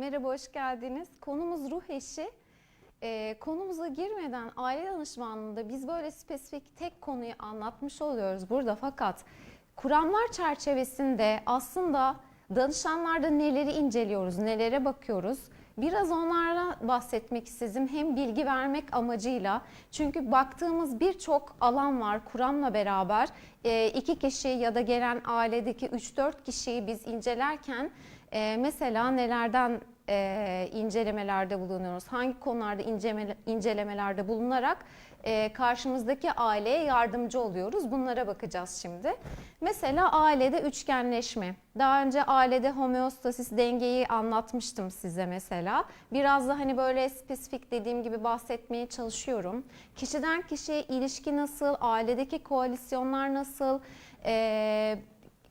Merhaba, hoş geldiniz. Konumuz ruh eşi. Ee, konumuza girmeden aile danışmanlığında biz böyle spesifik tek konuyu anlatmış oluyoruz burada fakat kuramlar çerçevesinde aslında danışanlarda neleri inceliyoruz, nelere bakıyoruz? Biraz onlardan bahsetmek istedim. Hem bilgi vermek amacıyla. Çünkü baktığımız birçok alan var kuramla beraber. Ee, iki kişi ya da gelen ailedeki 3-4 kişiyi biz incelerken e, mesela nelerden e, incelemelerde bulunuyoruz? Hangi konularda incelemelerde bulunarak e, karşımızdaki aileye yardımcı oluyoruz? Bunlara bakacağız şimdi. Mesela ailede üçgenleşme. Daha önce ailede homeostasis dengeyi anlatmıştım size mesela. Biraz da hani böyle spesifik dediğim gibi bahsetmeye çalışıyorum. Kişiden kişiye ilişki nasıl, ailedeki koalisyonlar nasıl, e,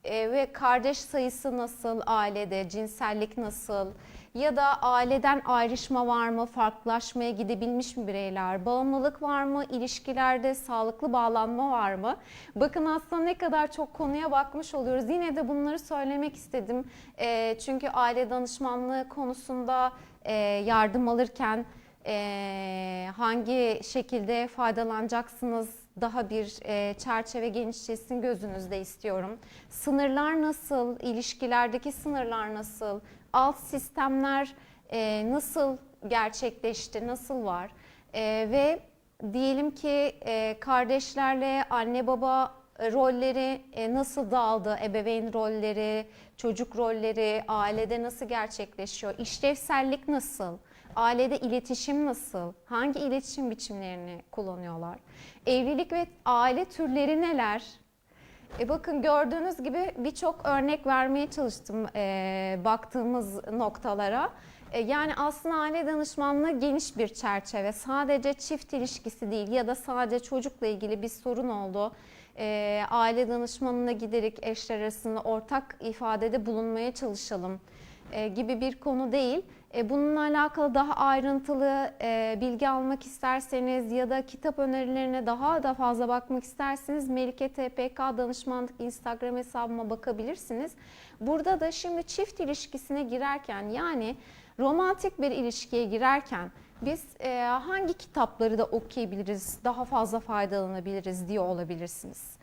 e, ve kardeş sayısı nasıl ailede, cinsellik nasıl ya da aileden ayrışma var mı, farklılaşmaya gidebilmiş mi bireyler, bağımlılık var mı, ilişkilerde sağlıklı bağlanma var mı? Bakın aslında ne kadar çok konuya bakmış oluyoruz. Yine de bunları söylemek istedim. E, çünkü aile danışmanlığı konusunda e, yardım alırken e, hangi şekilde faydalanacaksınız daha bir e, çerçeve genişlesin gözünüzde istiyorum. Sınırlar nasıl, ilişkilerdeki sınırlar nasıl, alt sistemler e, nasıl gerçekleşti, nasıl var E, ve diyelim ki e, kardeşlerle anne baba rolleri e, nasıl dağıldı, ebeveyn rolleri, çocuk rolleri, ailede nasıl gerçekleşiyor, işlevsellik nasıl? Ailede iletişim nasıl? Hangi iletişim biçimlerini kullanıyorlar? Evlilik ve aile türleri neler? E bakın gördüğünüz gibi birçok örnek vermeye çalıştım e, baktığımız noktalara. E, yani aslında aile danışmanlığı geniş bir çerçeve. Sadece çift ilişkisi değil ya da sadece çocukla ilgili bir sorun oldu. E, aile danışmanına giderek eşler arasında ortak ifadede bulunmaya çalışalım e, gibi bir konu değil. E, bununla alakalı daha ayrıntılı e, bilgi almak isterseniz ya da kitap önerilerine daha da fazla bakmak isterseniz Melike TPK Danışmanlık Instagram hesabıma bakabilirsiniz. Burada da şimdi çift ilişkisine girerken yani romantik bir ilişkiye girerken biz e, hangi kitapları da okuyabiliriz, daha fazla faydalanabiliriz diye olabilirsiniz.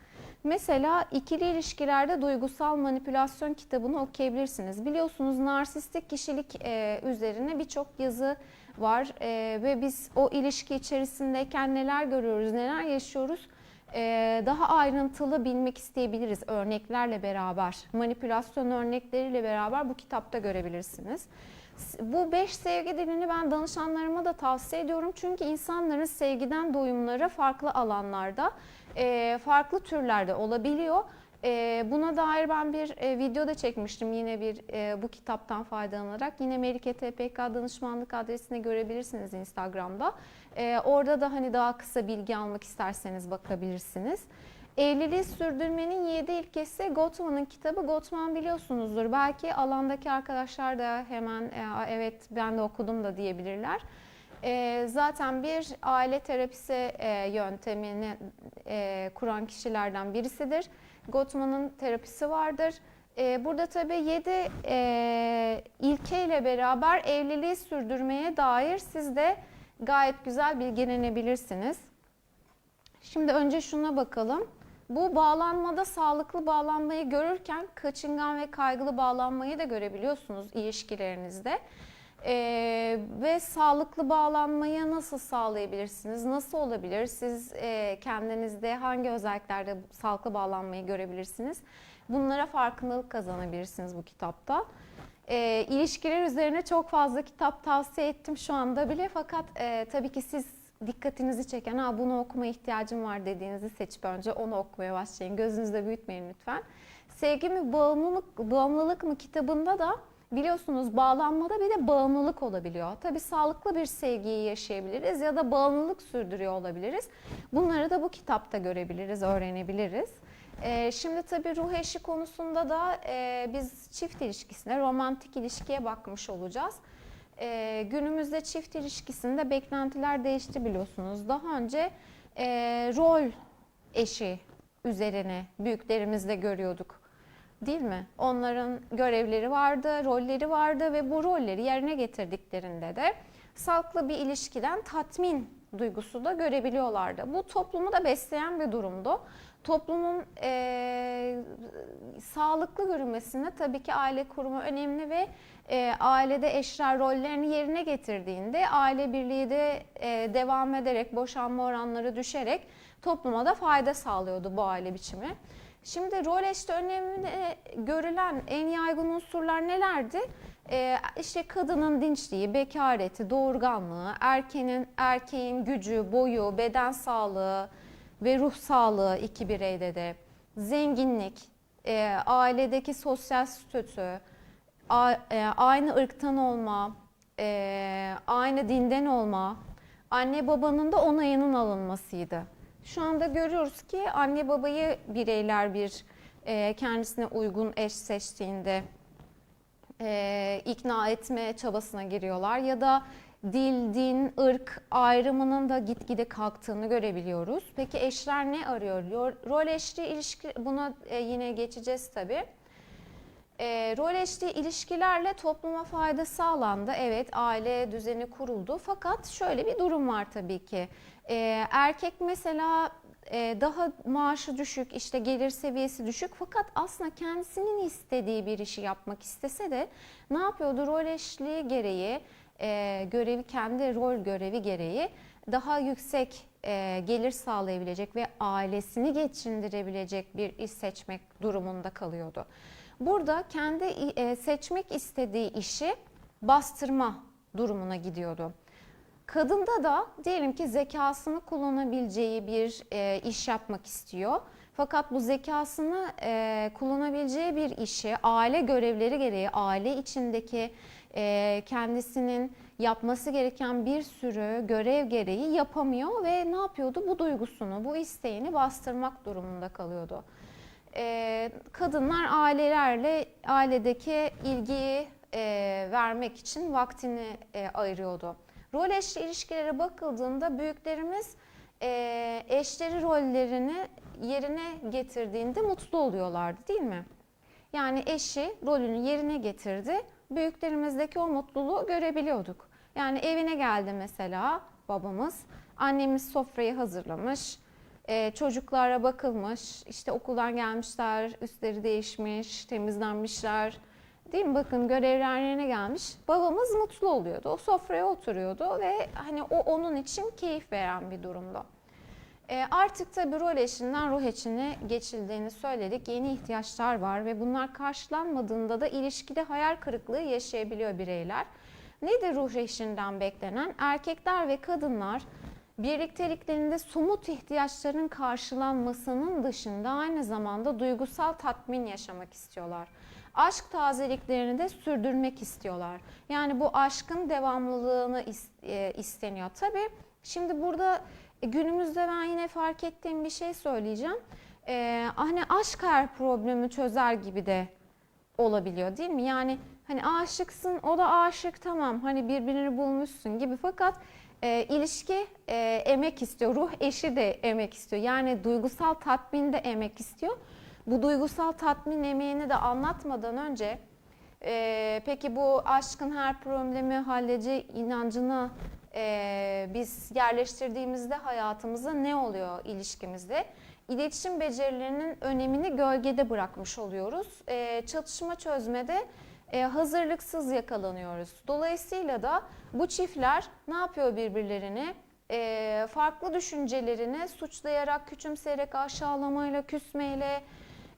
Mesela ikili ilişkilerde duygusal manipülasyon kitabını okuyabilirsiniz. Biliyorsunuz narsistik kişilik e, üzerine birçok yazı var e, ve biz o ilişki içerisindeyken neler görüyoruz, neler yaşıyoruz e, daha ayrıntılı bilmek isteyebiliriz örneklerle beraber. Manipülasyon örnekleriyle beraber bu kitapta görebilirsiniz. Bu beş sevgi dilini ben danışanlarıma da tavsiye ediyorum. Çünkü insanların sevgiden doyumları farklı alanlarda, e, farklı türlerde olabiliyor. E, buna dair ben bir e, video da çekmiştim yine bir bu kitaptan faydalanarak. Yine Melike TPK danışmanlık adresine görebilirsiniz Instagram'da. Orada da hani daha kısa bilgi almak isterseniz bakabilirsiniz. Evliliği sürdürmenin 7 ilkesi Gottman'ın kitabı. Gottman biliyorsunuzdur. Belki alandaki arkadaşlar da hemen evet ben de okudum da diyebilirler. Zaten bir aile terapisi yöntemini kuran kişilerden birisidir. Gottman'ın terapisi vardır. Burada tabii 7 ilke ile beraber evliliği sürdürmeye dair siz de gayet güzel bilgilenebilirsiniz. Şimdi önce şuna bakalım. Bu bağlanmada sağlıklı bağlanmayı görürken kaçıngan ve kaygılı bağlanmayı da görebiliyorsunuz ilişkilerinizde. Ee, ve sağlıklı bağlanmayı nasıl sağlayabilirsiniz? Nasıl olabilir? Siz e, kendinizde hangi özelliklerde sağlıklı bağlanmayı görebilirsiniz? Bunlara farkındalık kazanabilirsiniz bu kitapta. E, ilişkiler üzerine çok fazla kitap tavsiye ettim şu anda bile fakat e, tabii ki siz dikkatinizi çeken ha bunu okuma ihtiyacım var dediğinizi seçip önce onu okumaya başlayın. Gözünüzde büyütmeyin lütfen. Sevgi mi bağımlılık, bağımlılık mı kitabında da biliyorsunuz bağlanmada bir de bağımlılık olabiliyor. Tabii sağlıklı bir sevgiyi yaşayabiliriz ya da bağımlılık sürdürüyor olabiliriz. Bunları da bu kitapta görebiliriz, öğrenebiliriz. Ee, şimdi tabii ruh eşi konusunda da e, biz çift ilişkisine, romantik ilişkiye bakmış olacağız. E, günümüzde çift ilişkisinde beklentiler değişti biliyorsunuz. Daha önce e, rol eşi üzerine büyüklerimizde görüyorduk. Değil mi? Onların görevleri vardı, rolleri vardı ve bu rolleri yerine getirdiklerinde de sağlıklı bir ilişkiden tatmin duygusu da görebiliyorlardı. Bu toplumu da besleyen bir durumdu. Toplumun eee, sağlıklı görünmesine tabii ki aile kurumu önemli ve e, ailede eşler rollerini yerine getirdiğinde aile birliği de e, devam ederek boşanma oranları düşerek topluma da fayda sağlıyordu bu aile biçimi. Şimdi rol eşte önemli görülen en yaygın unsurlar nelerdi? E, işte kadının dinçliği, bekareti, doğurganlığı, erkeğin, erkeğin gücü, boyu, beden sağlığı ve ruh sağlığı iki bireyde de, zenginlik, e, ailedeki sosyal statü, a- e, aynı ırktan olma, e, aynı dinden olma, anne babanın da onayının alınmasıydı. Şu anda görüyoruz ki anne babayı bireyler bir e, kendisine uygun eş seçtiğinde e, ikna etme çabasına giriyorlar ya da dil, din, ırk ayrımının da gitgide kalktığını görebiliyoruz. Peki eşler ne arıyor? Rol- eşli ilişki buna e, yine geçeceğiz tabii. E, rol eşli ilişkilerle topluma fayda sağlandı. Evet aile düzeni kuruldu. Fakat şöyle bir durum var tabii ki. E, erkek mesela e, daha maaşı düşük, işte gelir seviyesi düşük fakat aslında kendisinin istediği bir işi yapmak istese de ne yapıyordu? Rol eşliği gereği, e, görevi kendi rol görevi gereği daha yüksek e, gelir sağlayabilecek ve ailesini geçindirebilecek bir iş seçmek durumunda kalıyordu. Burada kendi e, seçmek istediği işi bastırma durumuna gidiyordu. Kadında da diyelim ki zekasını kullanabileceği bir e, iş yapmak istiyor. Fakat bu zekasını e, kullanabileceği bir işi aile görevleri gereği, aile içindeki e, kendisinin yapması gereken bir sürü görev gereği yapamıyor ve ne yapıyordu? Bu duygusunu, bu isteğini bastırmak durumunda kalıyordu. E, kadınlar ailelerle, ailedeki ilgiyi e, vermek için vaktini e, ayırıyordu. Rol eşli ilişkilere bakıldığında büyüklerimiz e, eşleri rollerini yerine getirdiğinde mutlu oluyorlardı değil mi? Yani eşi rolünü yerine getirdi. Büyüklerimizdeki o mutluluğu görebiliyorduk. Yani evine geldi mesela babamız. Annemiz sofrayı hazırlamış. e, çocuklara bakılmış. işte okuldan gelmişler, üstleri değişmiş, temizlenmişler. Değil mi? Bakın görevler yerine gelmiş. Babamız mutlu oluyordu. O sofraya oturuyordu ve hani o onun için keyif veren bir durumdu. E, artık tabii rol eşinden ruh eşine geçildiğini söyledik. Yeni ihtiyaçlar var ve bunlar karşılanmadığında da ilişkide hayal kırıklığı yaşayabiliyor bireyler. Nedir ruh eşinden beklenen? Erkekler ve kadınlar birlikteliklerinde somut ihtiyaçların karşılanmasının dışında aynı zamanda duygusal tatmin yaşamak istiyorlar. Aşk tazeliklerini de sürdürmek istiyorlar. Yani bu aşkın devamlılığını e, isteniyor. Tabii şimdi burada e, günümüzde ben yine fark ettiğim bir şey söyleyeceğim. Ee, hani aşk her problemi çözer gibi de olabiliyor değil mi? Yani hani aşıksın o da aşık tamam hani birbirini bulmuşsun gibi fakat e, ilişki e, emek istiyor. Ruh eşi de emek istiyor. Yani duygusal tatmin de emek istiyor. Bu duygusal tatmin emeğini de anlatmadan önce e, peki bu aşkın her problemi halleci inancını e, biz yerleştirdiğimizde hayatımıza ne oluyor ilişkimizde? İletişim becerilerinin önemini gölgede bırakmış oluyoruz. E, çatışma çözmede e, hazırlıksız yakalanıyoruz. Dolayısıyla da bu çiftler ne yapıyor birbirlerini? E, farklı düşüncelerini suçlayarak, küçümseyerek, aşağılamayla, küsmeyle,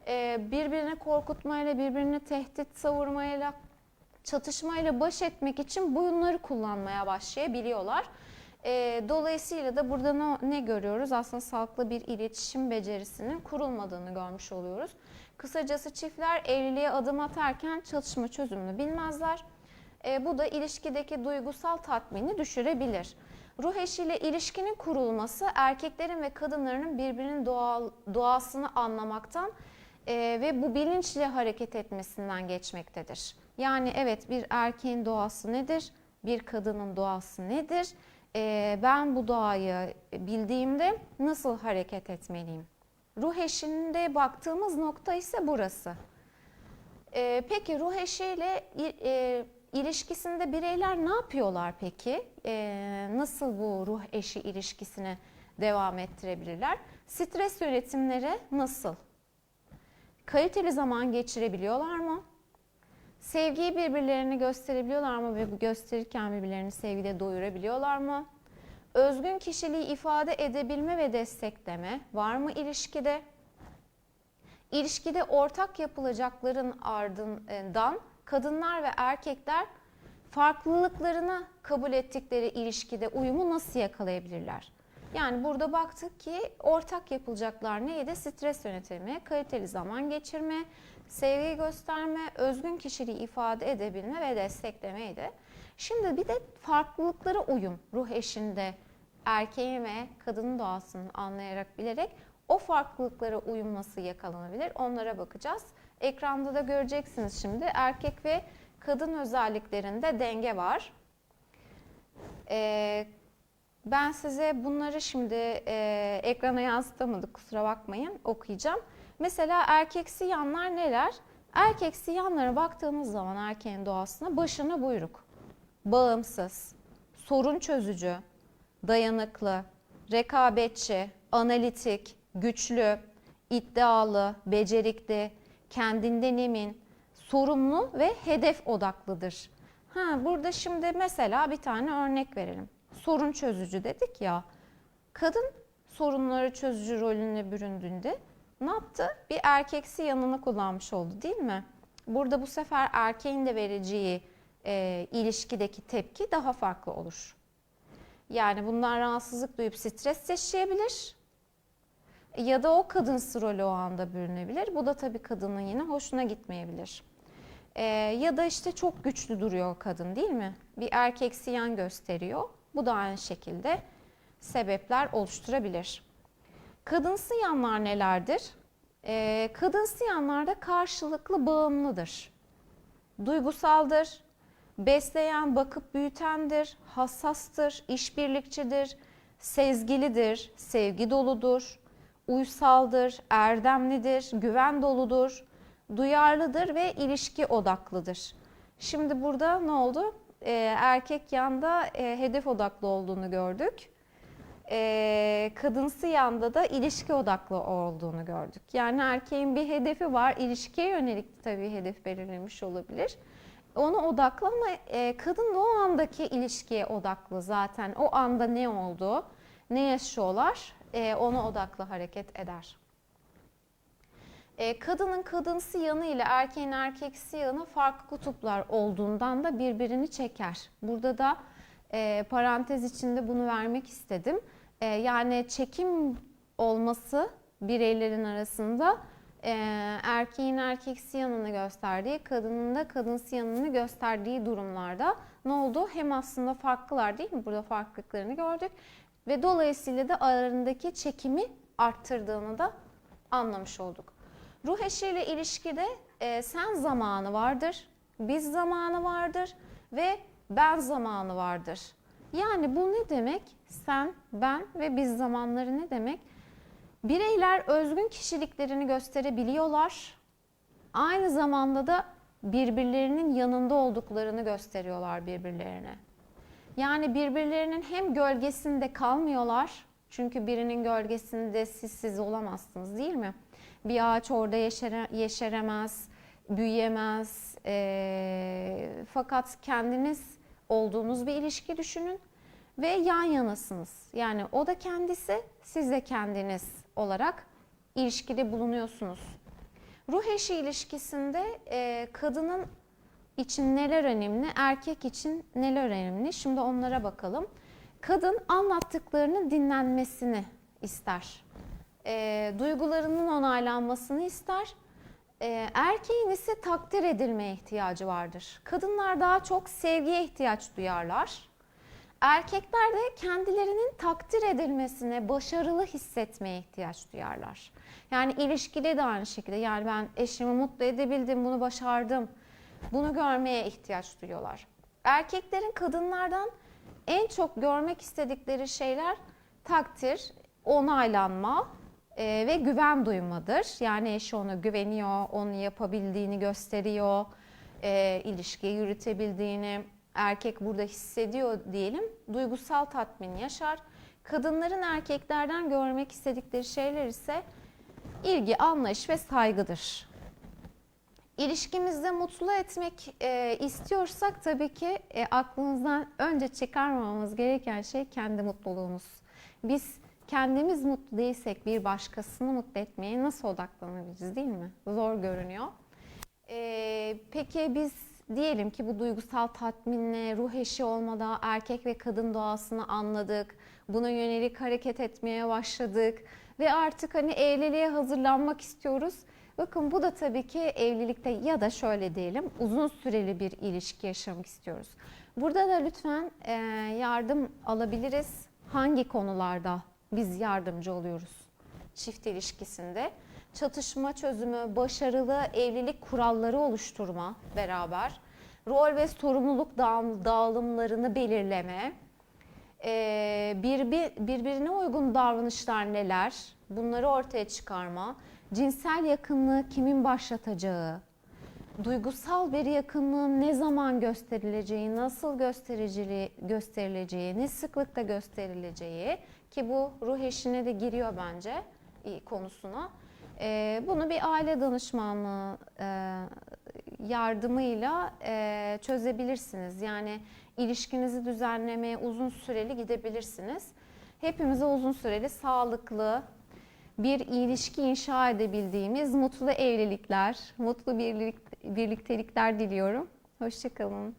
e, birbirini korkutmayla, birbirini tehdit savurmayla, çatışmayla baş etmek için bunları kullanmaya başlayabiliyorlar. E, dolayısıyla da burada ne, görüyoruz? Aslında sağlıklı bir iletişim becerisinin kurulmadığını görmüş oluyoruz. Kısacası çiftler evliliğe adım atarken çatışma çözümünü bilmezler. E, bu da ilişkideki duygusal tatmini düşürebilir. Ruh eşiyle ilişkinin kurulması erkeklerin ve kadınların birbirinin doğal, doğasını anlamaktan e, ve bu bilinçle hareket etmesinden geçmektedir. Yani evet bir erkeğin doğası nedir? Bir kadının doğası nedir? E, ben bu doğayı bildiğimde nasıl hareket etmeliyim? Ruh eşinde baktığımız nokta ise burası. Ee, peki ruh eşiyle e, ilişkisinde bireyler ne yapıyorlar peki? Ee, nasıl bu ruh eşi ilişkisini devam ettirebilirler? Stres yönetimleri nasıl? Kaliteli zaman geçirebiliyorlar mı? Sevgiyi birbirlerine gösterebiliyorlar mı ve bu gösterirken birbirlerini sevgide doyurabiliyorlar mı? Özgün kişiliği ifade edebilme ve destekleme var mı ilişkide? İlişkide ortak yapılacakların ardından kadınlar ve erkekler farklılıklarını kabul ettikleri ilişkide uyumu nasıl yakalayabilirler? Yani burada baktık ki ortak yapılacaklar neydi? Stres yönetimi, kaliteli zaman geçirme, sevgi gösterme, özgün kişiliği ifade edebilme ve desteklemeydi. Şimdi bir de farklılıklara uyum ruh eşinde erkeğin ve kadının doğasını anlayarak bilerek o farklılıklara uyum nasıl yakalanabilir onlara bakacağız. Ekranda da göreceksiniz şimdi erkek ve kadın özelliklerinde denge var. Ee, ben size bunları şimdi e, ekrana yansıtamadık kusura bakmayın okuyacağım. Mesela erkeksi yanlar neler? Erkeksi yanlara baktığımız zaman erkeğin doğasına başına buyruk, bağımsız, sorun çözücü, dayanıklı, rekabetçi, analitik, güçlü, iddialı, becerikli, kendinden emin, sorumlu ve hedef odaklıdır. Ha, burada şimdi mesela bir tane örnek verelim. Sorun çözücü dedik ya. Kadın sorunları çözücü rolüne büründüğünde ne yaptı? Bir erkeksi yanını kullanmış oldu değil mi? Burada bu sefer erkeğin de vereceği e, ilişkideki tepki daha farklı olur. Yani bundan rahatsızlık duyup stres yaşayabilir. Ya da o kadınsı rolü o anda bürünebilir. Bu da tabii kadının yine hoşuna gitmeyebilir. Ee, ya da işte çok güçlü duruyor kadın değil mi? Bir erkeksi yan gösteriyor. Bu da aynı şekilde sebepler oluşturabilir. Kadınsı yanlar nelerdir? Ee, kadınsı yanlarda karşılıklı bağımlıdır. Duygusaldır, besleyen, bakıp büyütendir, hassastır, işbirlikçidir, sezgilidir, sevgi doludur, uysaldır, erdemlidir, güven doludur, duyarlıdır ve ilişki odaklıdır. Şimdi burada ne oldu? Ee, erkek yanda e, hedef odaklı olduğunu gördük. Ee, kadınsı yanda da ilişki odaklı olduğunu gördük. Yani erkeğin bir hedefi var, ilişkiye yönelik tabii hedef belirlemiş olabilir. Ona odaklı ama e, kadın o andaki ilişkiye odaklı zaten. O anda ne oldu, ne yaşıyorlar, e, ona odaklı hareket eder. E, kadının kadınsı yanı ile erkeğin erkeksi yanı farklı kutuplar olduğundan da birbirini çeker. Burada da e, parantez içinde bunu vermek istedim. E, yani çekim olması bireylerin arasında e, erkeğin erkeksi yanını gösterdiği, kadının da kadınsı yanını gösterdiği durumlarda ne oldu? Hem aslında farklılar değil mi? Burada farklılıklarını gördük ve dolayısıyla da aralarındaki çekimi arttırdığını da anlamış olduk. Ruh eşiyle ilişkide e, sen zamanı vardır, biz zamanı vardır ve ben zamanı vardır. Yani bu ne demek? Sen, ben ve biz zamanları ne demek? Bireyler özgün kişiliklerini gösterebiliyorlar. Aynı zamanda da birbirlerinin yanında olduklarını gösteriyorlar birbirlerine. Yani birbirlerinin hem gölgesinde kalmıyorlar. Çünkü birinin gölgesinde siz siz olamazsınız değil mi? Bir ağaç orada yeşere, yeşeremez, büyüyemez. Ee, fakat kendiniz olduğunuz bir ilişki düşünün ve yan yanasınız. Yani o da kendisi, siz de kendiniz olarak ilişkide bulunuyorsunuz. Ruh eşi ilişkisinde e, kadının için neler önemli, erkek için neler önemli? Şimdi onlara bakalım. Kadın anlattıklarının dinlenmesini ister. E, duygularının onaylanmasını ister. E, erkeğin ise takdir edilmeye ihtiyacı vardır. Kadınlar daha çok sevgiye ihtiyaç duyarlar. Erkekler de kendilerinin takdir edilmesine, başarılı hissetmeye ihtiyaç duyarlar. Yani ilişkide de aynı şekilde. Yani ben eşimi mutlu edebildim, bunu başardım. Bunu görmeye ihtiyaç duyuyorlar. Erkeklerin kadınlardan en çok görmek istedikleri şeyler takdir, onaylanma, Ee, ve güven duymadır. Yani eşi ona güveniyor, onu yapabildiğini gösteriyor, e, ilişkiyi yürütebildiğini erkek burada hissediyor diyelim. Duygusal tatmin yaşar. Kadınların erkeklerden görmek istedikleri şeyler ise ilgi, anlayış ve saygıdır. İlişkimizde mutlu etmek e, istiyorsak tabii ki e, aklımızdan önce çıkarmamamız gereken şey kendi mutluluğumuz. Biz kendimiz mutlu değilsek bir başkasını mutlu etmeye nasıl odaklanabiliriz değil mi? Zor görünüyor. E, peki biz diyelim ki bu duygusal tatminle ruh eşi olmadan erkek ve kadın doğasını anladık. Buna yönelik hareket etmeye başladık ve artık hani evliliğe hazırlanmak istiyoruz. Bakın bu da tabii ki evlilikte ya da şöyle diyelim uzun süreli bir ilişki yaşamak istiyoruz. Burada da lütfen e, yardım alabiliriz. Hangi konularda biz yardımcı oluyoruz çift ilişkisinde? Çatışma çözümü, başarılı evlilik kuralları oluşturma beraber, rol ve sorumluluk dağılımlarını belirleme, birbi- birbirine uygun davranışlar neler? Bunları ortaya çıkarma. Cinsel yakınlığı kimin başlatacağı? Duygusal bir yakınlığın ne zaman gösterileceği, nasıl gösterileceği, ne sıklıkta gösterileceği ki bu ruh eşine de giriyor bence konusuna. Ee, bunu bir aile danışmanlığı e, yardımıyla e, çözebilirsiniz. Yani ilişkinizi düzenlemeye uzun süreli gidebilirsiniz. Hepimize uzun süreli sağlıklı bir ilişki inşa edebildiğimiz mutlu evlilikler, mutlu birlik, birliktelikler diliyorum. Hoşçakalın.